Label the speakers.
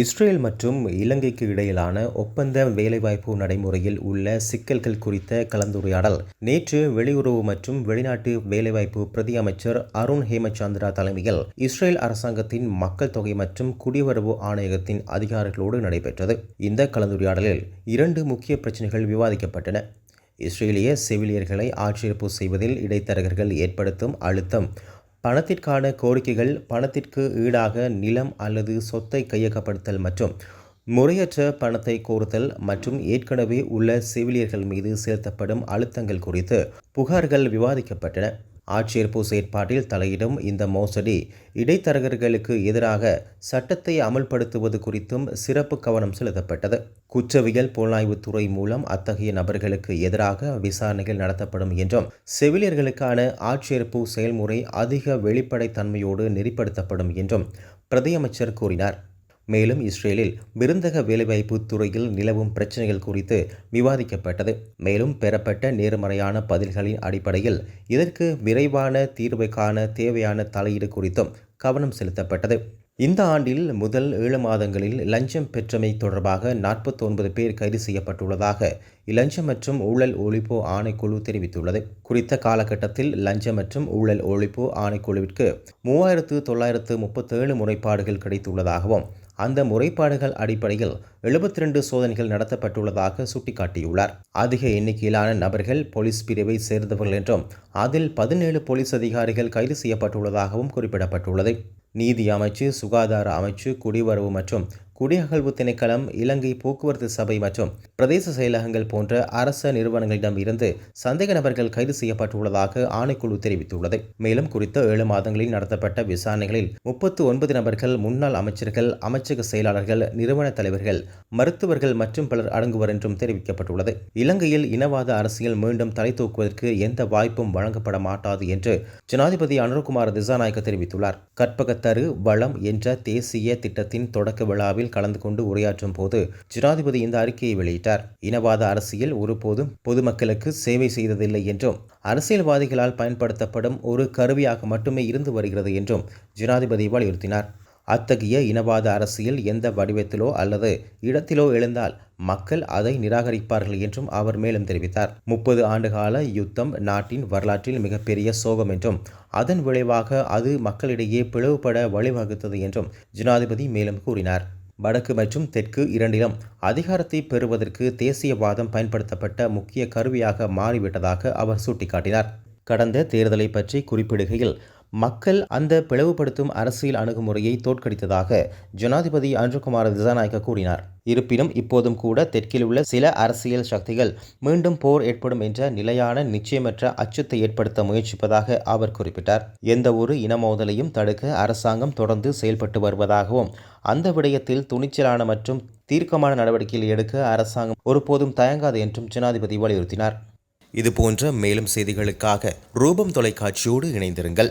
Speaker 1: Israel மற்றும் இலங்கைக்கு இடையிலான ஒப்பந்த வேலைவாய்ப்பு நடைமுறையில் உள்ள சிக்கல்கள் குறித்த கலந்துரையாடல். நேற்று வெளியுறவு மற்றும் வெளிநாட்டு வேலைவாய்ப்பு பிரதி அமைச்சர் அருண் ஹேமச்சந்திரா தலைமையில் இஸ்ரேல் அரசாங்கத்தின் மக்கள் தொகை மற்றும் குடிவரவு ஆணையகத்தின் அதிகாரிகளோடு நடைபெற்றது. இந்த கலந்துரையாடலில் இரண்டு முக்கிய பிரச்சினைகள் விவாதிக்கப்பட்டன. இஸ்ரேலிய செவிலியர்களை ஆட்சேர்ப்பு செய்வதில் இடைத்தரகர்கள் ஏற்படுத்தும் அழுத்தம் பணத்திற்கான கோரிக்கைகள் பணத்திற்கு ஈடாக நிலம் அல்லது சொத்தை கையகப்படுத்தல் மற்றும் முறையற்ற பணத்தை கோருதல் மற்றும் ஏற்கனவே உள்ள செவிலியர்கள் மீது செலுத்தப்படும் அழுத்தங்கள் குறித்து புகார்கள் விவாதிக்கப்பட்டன. ஆட்சேர்ப்பு செயற்பாட்டில் தலையிடும் இந்த மோசடி இடைத்தரகர்களுக்கு எதிராக சட்டத்தை அமல்படுத்துவது குறித்தும் சிறப்பு கவனம் செலுத்தப்பட்டது. குற்றவியல் புலனாய்வுத்துறை மூலம் அத்தகைய நபர்களுக்கு எதிராக விசாரணைகள் நடத்தப்படும் என்றும் செவிலியர்களுக்கான ஆட்சேர்ப்பு செயல்முறை அதிக வெளிப்படைத்தன்மையோடு நெறிப்படுத்தப்படும் என்றும் பிரதியமைச்சர் கூறினார். மேலும் இஸ்ரேலில் விருந்தக வேலைவாய்ப்பு துறையில் நிலவும் பிரச்சனைகள் குறித்து விவாதிக்கப்பட்டது. மேலும் பெறப்பட்ட நேர்மறையான பதில்களின் அடிப்படையில் இதற்கு விரைவான தீர்வை காண தேவையான தலையீடு குறித்தும் கவனம் செலுத்தப்பட்டது. இந்த ஆண்டில் முதல் ஏழு மாதங்களில் லஞ்சம் பெற்றமை தொடர்பாக நாற்பத்தொன்பது பேர் கைது செய்யப்பட்டுள்ளதாக இலஞ்சம் மற்றும் ஊழல் ஒழிப்பு ஆணைக்குழு தெரிவித்துள்ளது. குறித்த காலகட்டத்தில் லஞ்சம் மற்றும் ஊழல் ஒழிப்பு ஆணைக்குழுவிற்கு மூவாயிரத்து தொள்ளாயிரத்து முப்பத்தேழு முறைப்பாடுகள் கிடைத்துள்ளதாகவும் அந்த முறைப்பாடுகள் அடிப்படையில் எழுபத்தி ரெண்டு சோதனைகள் நடத்தப்பட்டுள்ளதாக சுட்டிக்காட்டியுள்ளார். அதிக எண்ணிக்கையிலான நபர்கள் போலீஸ் பிரிவை சேர்ந்தவர்கள் என்றும் அதில் பதினேழு போலீஸ் அதிகாரிகள் கைது செய்யப்பட்டுள்ளதாகவும் குறிப்பிடப்பட்டுள்ளது. நீதி அமைச்சு சுகாதார அமைச்சு குடிவரவு மற்றும் குடியகழ்வு திணைக்களம் இலங்கை போக்குவரத்து சபை மற்றும் பிரதேச செயலகங்கள் போன்ற அரச நிறுவனங்களிடம் இருந்து சந்தேக நபர்கள் கைது செய்யப்பட்டுள்ளதாக ஆணைக்குழு தெரிவித்துள்ளது. மேலும் குறித்த ஏழு மாதங்களில் நடத்தப்பட்ட விசாரணைகளில் முப்பத்து ஒன்பது நபர்கள் முன்னாள் அமைச்சர்கள் அமைச்சக செயலாளர்கள் நிறுவன தலைவர்கள் மருத்துவர்கள் மற்றும் பலர் அடங்குவர் என்றும் தெரிவிக்கப்பட்டுள்ளது. இலங்கையில் இனவாத அரசியல் மீண்டும் தலை தூக்குவதற்கு எந்த வாய்ப்பும் வழங்கப்பட மாட்டாது என்று ஜனாதிபதி அனுர்குமார் திசாநாயக்க தெரிவித்துள்ளார். கற்பகத்தரு வளம் என்ற தேசிய திட்டத்தின் தொடக்க விழாவில் விழாவில் கலந்து கொண்டு உரையாற்றும் போது ஜனாதிபதி இந்த அறிக்கையை வெளியிட்டார். இனவாத அரசியல் ஒருபோதும் பொதுமக்களுக்கு சேவை செய்ததில்லை என்றும் அரசியல்வாதிகளால் பயன்படுத்தப்படும் ஒரு கருவியாக மட்டுமே இருந்து வருகிறது என்றும் ஜனாதிபதி வலியுறுத்தினார். அத்தகைய இனவாத அரசியல் எந்த வடிவத்திலோ அல்லது இடத்திலோ எழுந்தால் மக்கள் அதை நிராகரிப்பார்கள் என்றும் அவர் மேலும் தெரிவித்தார். முப்பது ஆண்டுகால யுத்தம் நாட்டின் வரலாற்றில் மிகப்பெரிய சோகம் என்றும் அதன் விளைவாக அது மக்களிடையே பிளவுபட வழிவகுத்தது என்றும் ஜனாதிபதி மேலும் கூறினார். வடக்கு மற்றும் தெற்கு இரண்டிலும் அதிகாரத்தை பெறுவதற்கு தேசியவாதம் பயன்படுத்தப்பட்ட முக்கிய கருவியாக மாறிவிட்டதாக அவர் சுட்டிக்காட்டினார். கடந்த தேர்தலை பற்றி குறிப்பிடுகையில் மக்கள் அந்த பிளவுபடுத்தும் அரசியல் அணுகுமுறையை தோற்கடித்ததாக ஜனாதிபதி அன்றுகுமார் திசாநாயக்க கூறினார். இருப்பினும் இப்போதும் கூட தெற்கில் உள்ள சில அரசியல் சக்திகள் மீண்டும் போர் ஏற்படும் என்ற நிலையான நிச்சயமற்ற அச்சத்தை ஏற்படுத்த முயற்சிப்பதாக அவர் குறிப்பிட்டார். எந்த ஒரு இனமோதலையும் தடுக்க அரசாங்கம் தொடர்ந்து செயல்பட்டு வருவதாகவும் அந்த விடயத்தில் துணிச்சலான மற்றும் தீர்க்கமான நடவடிக்கைகள் எடுக்க அரசாங்கம் ஒருபோதும் தயங்காது என்றும் ஜனாதிபதி வலியுறுத்தினார். இதுபோன்ற மேலும் செய்திகளுக்காக ரூபம் தொலைக்காட்சியோடு இணைந்திருங்கள்.